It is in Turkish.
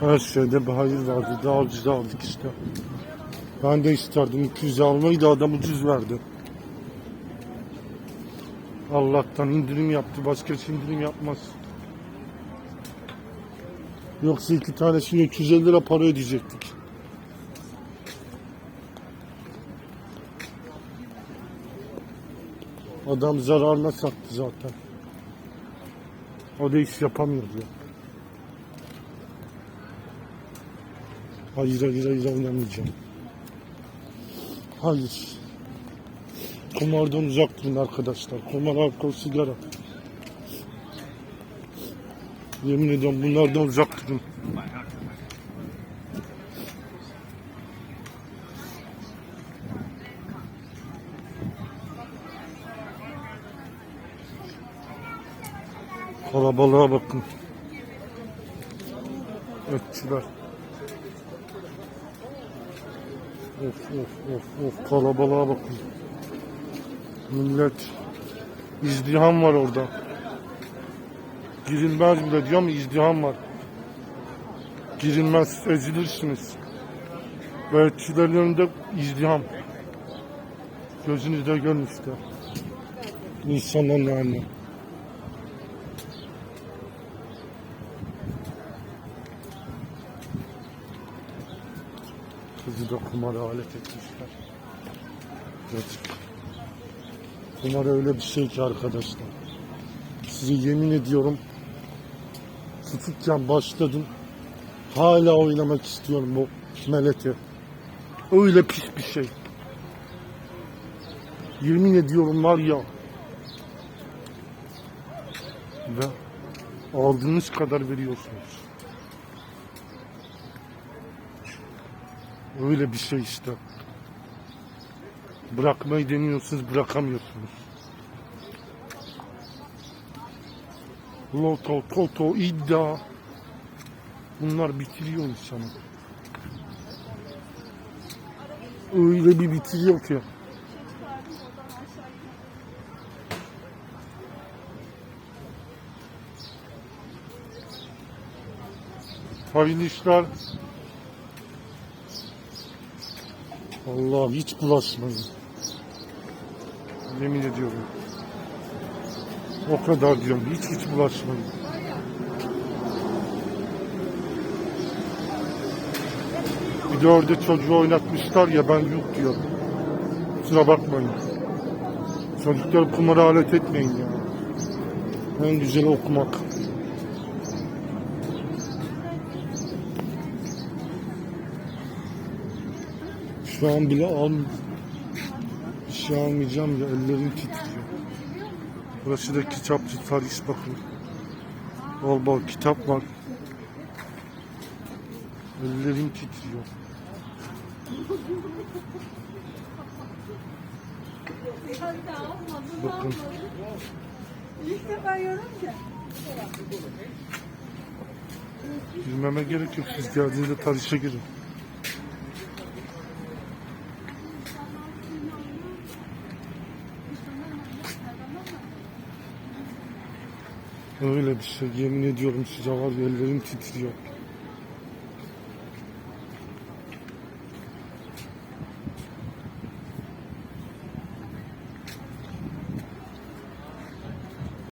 Her şeyde bir hayır vardı. Daha ucuz aldık işte. Ben de isterdim 200 almayı da adam ucuz verdi. Allah'tan indirim yaptı. Başkası indirim yapmaz. Yoksa iki tanesine 250 lira para ödeyecektik. Adam zararına sattı zaten. O da iş yapamıyor ya. Hayır hayır hayır oynamayacağım. Hayır. Kumardan uzak durun arkadaşlar. Kumar, alkol, sigara. Yemin ediyorum bunlardan uzak durun. Kalabalığa bakın. Ötçüler. Of of of of kalabalığa bakın. Millet izdiham var orada. Girilmez bile diyor ama izdiham var. Girilmez ezilirsiniz. Önünde izdiham. Gözünüzde görün işte. İnsanların haline. Kızı da kumara alet etmişler. Yazık. Kumar öyle bir şey ki arkadaşlar. Size yemin ediyorum küçükken başladım. Hala oynamak istiyorum bu meleti. Öyle pis bir şey. Yemin ediyorum var ya. Ve aldığınız kadar veriyorsunuz. Öyle bir şey işte. Bırakmayı deniyorsunuz, bırakamıyorsunuz. Loto, toto, iddia. Bunlar bitiriyor insanı. Öyle bir bitiriyor ki. Hayırlı işler. Allah hiç bulaşmayın. Yemin ediyorum. O kadar diyorum. Hiç hiç bulaşmayın. Bir de orada çocuğu oynatmışlar ya ben yok diyorum. Kusura bakmayın. Çocukları kumara alet etmeyin ya. En güzeli okumak. Şu an bile al bir şey almayacağım ya ellerim titriyor. Burası da kitapçı tarih bakın. Bol bol kitap var. Ellerim titriyor. Bakın. İlk defa ki. Bilmeme gerek yok. Siz geldiğinizde tarihçe girin. Öyle bir şey. Yemin ediyorum size var ellerim titriyor.